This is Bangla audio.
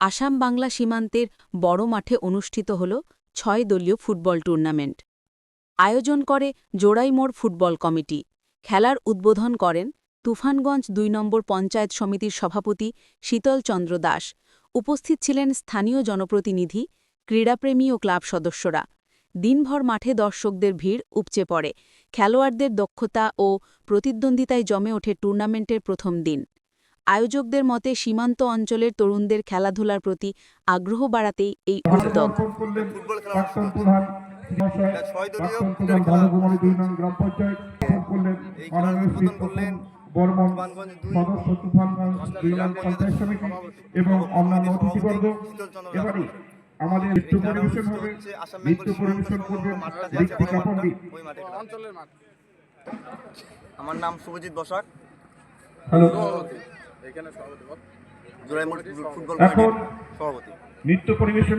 আসাম বাংলা সীমান্তের বড় মাঠে অনুষ্ঠিত হল ছয় দলীয় ফুটবল টুর্নামেন্ট। আয়োজন করে জোড়াইমোড় ফুটবল কমিটি। খেলার উদ্বোধন করেন তুফানগঞ্জ দুই নম্বর পঞ্চায়েত সমিতির সভাপতি শীতল চন্দ্র দাস। উপস্থিত ছিলেন স্থানীয় জনপ্রতিনিধি, ক্রীড়াপ্রেমী ও ক্লাব সদস্যরা। দিনভর মাঠে দর্শকদের ভিড় উপচে পড়ে। খেলোয়াড়দের দক্ষতা ও প্রতিদ্বন্দ্বিতায় জমে ওঠে টুর্নামেন্টের প্রথম দিন। আয়োজকদের মতে সীমান্ত অঞ্চলের তরুণদের খেলাধুলার প্রতি আগ্রহ বাড়াতেই এই উদ্যোগ। সদস্য তুফানগঞ্জ দুই নং পঞ্চায়েত সমিতি এবং অন্যান্য অতিথিবর্গ এবারে আমাদের নৃত্য পরিবেশন হবে। নৃত্য পরিবেশন। আমার নাম শুভজিৎ বসাক। হ্যালো। এখন নৃত্য পরিবেশন